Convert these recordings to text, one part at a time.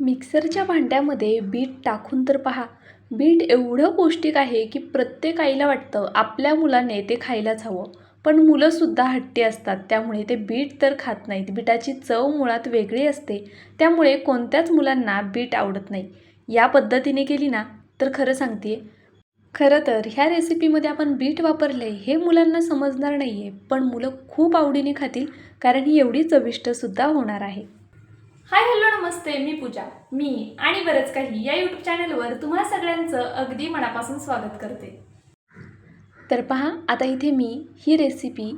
मिक्सरच्या भांड्यामध्ये बीट टाकून तर पहा. बीट एवढं पौष्टिक आहे की प्रत्येक आईला वाटतं आपल्या मुलाने ते खायलाच हवं. पण मुलंसुद्धा हट्टी असतात त्यामुळे ते बीट तर खात नाहीत. बीटाची चव मुळात वेगळी असते. त्यामुळे कोणत्याच मुलांना बीट आवडत नाही. या पद्धतीने केली ना तर खरं सांगते खरं तर ह्या रेसिपीमध्ये आपण बीट वापरले हे मुलांना समजणार नाही आहे पण मुलं खूप आवडीने खातील कारण ही एवढी चविष्टसुद्धा होणार आहे. हाय हॅलो नमस्ते मी पूजा. मी आणि बरंच काही या यूट्यूब चॅनलवर तुम्हा सगळ्यांचं अगदी मनापासून स्वागत करते. तर पहा आता इथे मी ही रेसिपी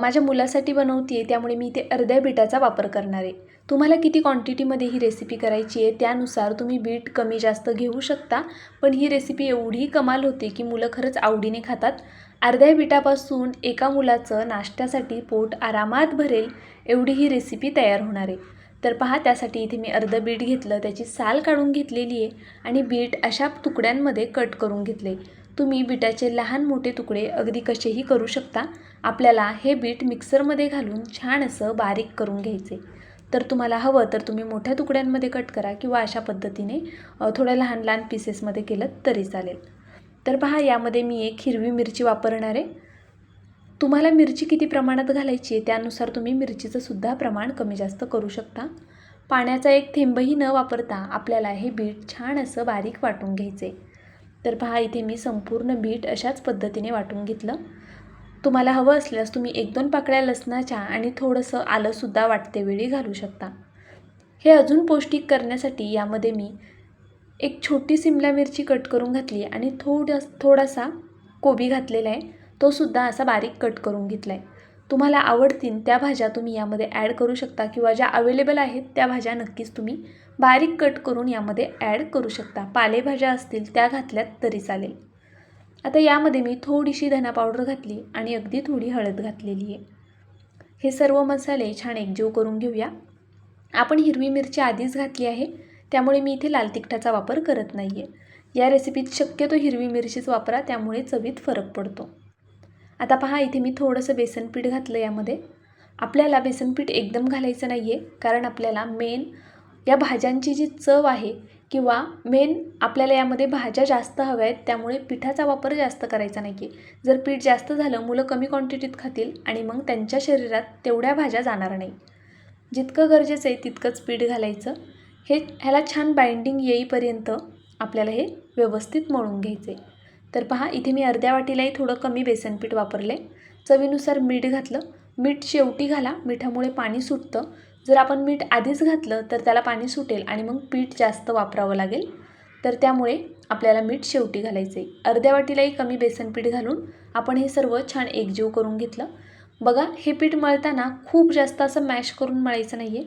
माझ्या मुलासाठी बनवते आहे त्यामुळे मी इथे अर्ध्या बीटाचा वापर करणार आहे. तुम्हाला किती क्वांटिटीमध्ये ही रेसिपी करायची आहे त्यानुसार तुम्ही बीट कमी जास्त घेऊ शकता पण ही रेसिपी एवढी कमाल होते की मुलं खरंच आवडीने खातात. अर्ध्या बीटापासून एका मुलाचं नाश्त्यासाठी पोट आरामात भरेल एवढी ही रेसिपी तयार होणार आहे. तर पहा त्यासाठी इथे मी अर्धं बीट घेतलं त्याची साल काढून घेतलेली आहे आणि बीट अशा तुकड्यांमध्ये कट करून घेतले तुम्ही बीटाचे लहान मोठे तुकडे अगदी कसेही करू शकता. आपल्याला हे बीट मिक्सरमध्ये घालून छान असं बारीक करून घ्यायचे. तर तुम्हाला हवं तर तुम्ही मोठ्या तुकड्यांमध्ये कट करा किंवा अशा पद्धतीने थोड्या लहान लहान पीसेसमध्ये केलं तरी चालेल. तर पहा यामध्ये मी एक हिरवी मिरची वापरणार आहे. तुम्हाला मिरची किती प्रमाणात घालायची आहे? त्यानुसार तुम्ही मिरचीचं सुद्धा प्रमाण कमी जास्त करू शकता. पाण्याचा एक थेंबही न वापरता आपल्याला हे बीट छान असं बारीक वाटून घ्यायचे तर पहा इथे मी संपूर्ण बीट अशाच पद्धतीने वाटून घेतलं. तुम्हाला हवं असल्यास तुम्ही एक दोन पाकळ्या लसणाच्या आणि थोडंसं आलंसुद्धा वाटते वेळी घालू शकता. हे अजून पौष्टिक करण्यासाठी यामध्ये मी एक छोटी सिमला मिरची कट करून घातली आणि थोडं थोडासा कोबी घातलेला आहे. तो सुद्धा असा बारीक कट करून घेतला आहे तुम्हाला आवडतील त्या भाज्या तुम्ही यामध्ये ॲड करू शकता किंवा ज्या अवेलेबल आहेत त्या भाज्या नक्कीच तुम्ही बारीक कट करून यामध्ये ॲड करू शकता. पालेभाज्या असतील त्या घातल्यात तरी चालेल. आता यामध्ये मी थोडीशी धना पावडर घातली आणि अगदी थोडी हळद घातलेली आहे. हे सर्व मसाले छान एकजीव करून घेऊया. आपण हिरवी मिरची आधीच घातली आहे त्यामुळे मी इथे लाल तिखटाचा वापर करत नाही आहे या रेसिपीत शक्यतो हिरवी मिरचीच वापरा त्यामुळे चवीत फरक पडतो. आता पहा इथे मी थोडंसं बेसनपीठ घातलं यामध्ये. आपल्याला बेसनपीठ एकदम घालायचं नाही आहे कारण आपल्याला मेन या भाज्यांची जी चव आहे किंवा मेन आपल्याला यामध्ये भाज्या जास्त हव्या आहेत त्यामुळे पिठाचा वापर जास्त करायचा नाही आहे जर पीठ जास्त झालं मुलं कमी क्वांटिटीत खातील आणि मग त्यांच्या शरीरात तेवढ्या भाज्या जाणार नाही. जितकं गरजेचं आहे तितकंच पीठ घालायचं. हे ह्याला छान बाइंडिंग येईपर्यंत आपल्याला हे व्यवस्थित मळून घ्यायचे तर पहा इथे मी अर्ध्या वाटीलाही थोडं कमी बेसन पीठ वापरले. चवीनुसार मीठ घातलं. मीठ शेवटी घाला. मिठामुळे पाणी सुटतं. जर आपण मीठ आधीच घातलं तर त्याला पाणी सुटेल आणि मग पीठ जास्त वापरावं लागेल. तर त्यामुळे आपल्याला मीठ शेवटी घालायचं आहे अर्ध्या वाटीलाही कमी बेसन पीठ घालून आपण हे सर्व छान एकजीव करून घेतलं. बघा हे पीठ मळताना खूप जास्त असं मॅश करून मळायचं नाही आहे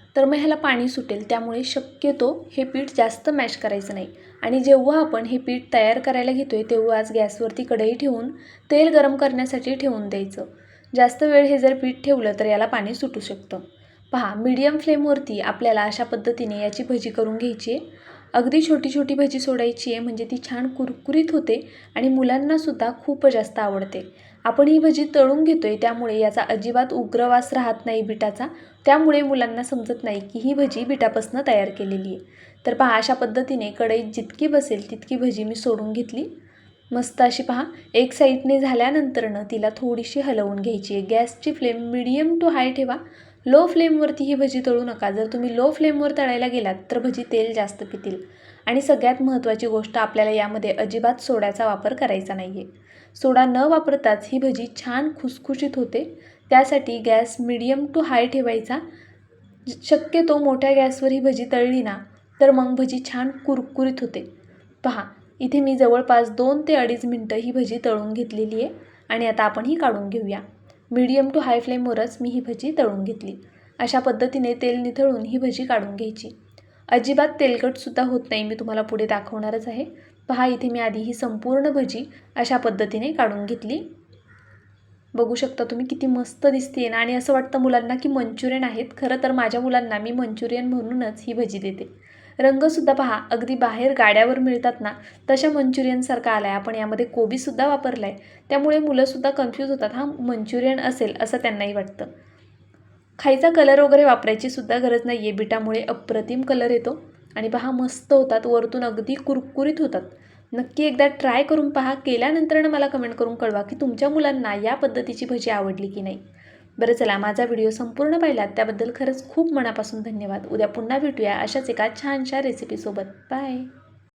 तर मग ह्याला पाणी सुटेल. त्यामुळे शक्यतो हे पीठ जास्त मॅश करायचं नाही. आणि जेव्हा आपण हे पीठ तयार करायला घेतो आहे तेव्हाच गॅसवरती कढई ठेवून तेल गरम करण्यासाठी ठेवून द्यायचं. जास्त वेळ हे जर पीठ ठेवलं तर याला पाणी सुटू शकतं. पहा मीडियम फ्लेमवरती आपल्याला अशा पद्धतीने याची भजी करून घ्यायची आहे. अगदी छोटी छोटी भजी सोडायची आहे म्हणजे ती छान कुरकुरीत होते आणि मुलांनासुद्धा खूप जास्त आवडते. आपण ही भजी तळून घेतो आहे त्यामुळे याचा अजिबात उग्रवास राहत नाही बिटाचा. त्यामुळे मुलांना समजत नाही की ही भजी बिटापासून तयार केलेली आहे. तर पहा अशा पद्धतीने कढईत जितकी बसेल तितकी भजी मी सोडून घेतली. मस्त अशी पहा एक साईडने झाल्यानंतरनं तिला थोडीशी हलवून घ्यायची आहे. गॅसची फ्लेम मिडियम टू हाय ठेवा. लो फ्लेमवरती ही भजी तळू नका. जर तुम्ही लो फ्लेमवर तळायला गेलात तर भजी तेल जास्त पितील. आणि सगळ्यात महत्त्वाची गोष्ट आपल्याला यामध्ये अजिबात सोड्याचा वापर करायचा नाही आहे सोडा न वापरताच ही भजी छान खुसखुशीत होते. त्यासाठी गॅस मिडियम टू हाय ठेवायचा. शक्यतो मोठ्या गॅसवर ही भजी तळली ना तर मग भजी छान कुरकुरीत होते. पहा इथे मी जवळपास दोन ते अडीच मिनटं ही भजी तळून घेतलेली आहे आणि आता आपण ही काढून घेऊया. मीडियम टू हाय फ्लेमवरच मी ही भजी तळून घेतली. अशा पद्धतीने तेल निथळून ही भजी काढून घ्यायची. अजिबात तेलकटसुद्धा होत नाही मी तुम्हाला पुढे दाखवणारच आहे. पहा इथे मी आधी ही संपूर्ण भजी अशा पद्धतीने काढून घेतली. बघू शकता तुम्ही किती मस्त दिसते ना आणि असं वाटतं मुलांना की मंचुरियन आहेत. खरं तर माझ्या मुलांना मी मंचुरियन म्हणूनच ही भजी देते. रंगसुद्धा पहा अगदी बाहेर गाड्यावर मिळतात ना तशा मंचुरियनसारखा आला आहे आपण यामध्ये कोबीसुद्धा वापरला आहे त्यामुळे मुलंसुद्धा कन्फ्यूज होतात हा मंचुरियन असेल असं त्यांनाही वाटतं. खायचा कलर वगैरे वापरायची सुद्धा गरज नाही आहे बिटामुळे अप्रतिम कलर येतो. आणि पहा मस्त होतात. वरतून अगदी कुरकुरीत होतात. नक्की एकदा ट्राय करून पहा. केल्यानंतर मला कमेंट करून कळवा की तुमच्या मुलांना या पद्धतीची भजी आवडली की नाही. बरं चला माझा व्हिडिओ संपूर्ण पाहिलात. त्याबद्दल खरंच खूप मनापासून धन्यवाद. उद्या पुन्हा भेटूया अशाच एका छानशा रेसिपीसोबत बाय